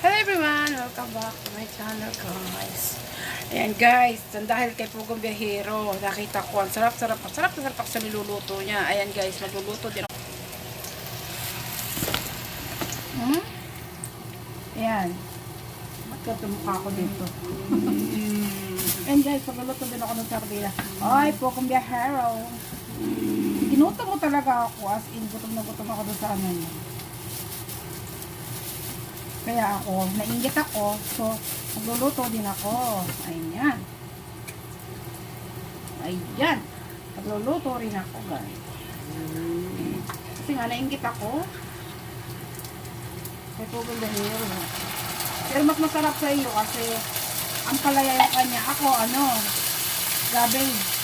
Hello everyone! Welcome back to my channel guys. Ayan guys, dahil kay Pugong Biyahero, nakita ko, ang sarap-sarap, ang sarap na sarap sa niluluto niya. Ayan guys, magluluto din ako. Hmm? Ayan. Ba't mukha ko dito? Ayan guys, magluluto din ako ng sardina. Ay, Pugong Biyahero. Ginutom mo talaga ako as in, gutom na gutom ako doon sa ano niya. Kaya ako, nainggit ako. So, magluluto din ako. Ayan. Ayan. Magluluto rin ako, guys. Kasi nga, nainggit ako. Kaya pugong dahil. Pero mas masarap sa iyo kasi ang palaya yung kanya. Ako, ano, cabbage.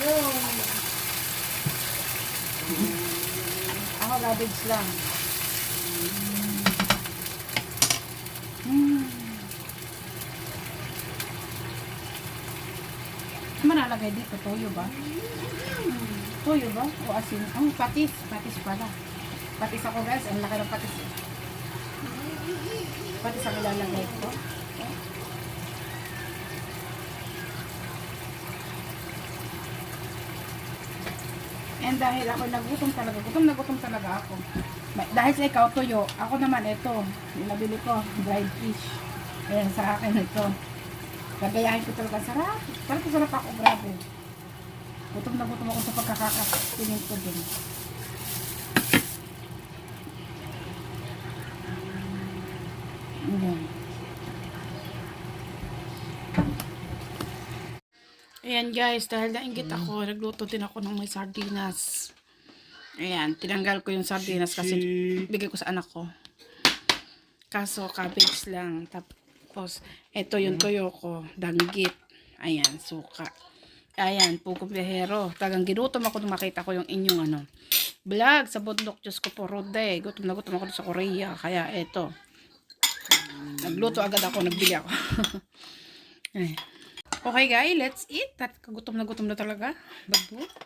Yun. Ako, cabbage lang. Mm. Ano Manalagay dito, toyo ba? Toyo ba? O asin? Oh, patis. Patis pala. Patis ako guys. Ang laki ng patis. Patis ang ilalagay ko. And dahil ako nagutom talaga, gutom na gutom talaga ako. Dahil sa ikaw tuyo, ako naman ito, nabili ko, dried fish. Ayan, sa akin ito. Gagayahin ko talaga, sarap. Na sarap ako, grabe. Gutom na gutom ako sa pagkakakatingin ko din. Ayan guys, dahil nainggit ako, nagluto din ako ng may sardinas. Ayan, tinanggal ko yung sardinas kasi bigay ko sa anak ko. Kaso cabbage lang. Tapos, ito yung toyo ko, danggit. Ayan, suka. Ayan, pugong bihero. Tagang ginutom ako nung makita ko yung inyong ano, vlog sa bundok. Diyos ko po, Rode. Gutom na gutom ako sa Korea. Kaya ito. Nagluto agad ako, nagbili ako. Ayan. Okay guys, let's eat. At gutom na gutom na talaga. Bago.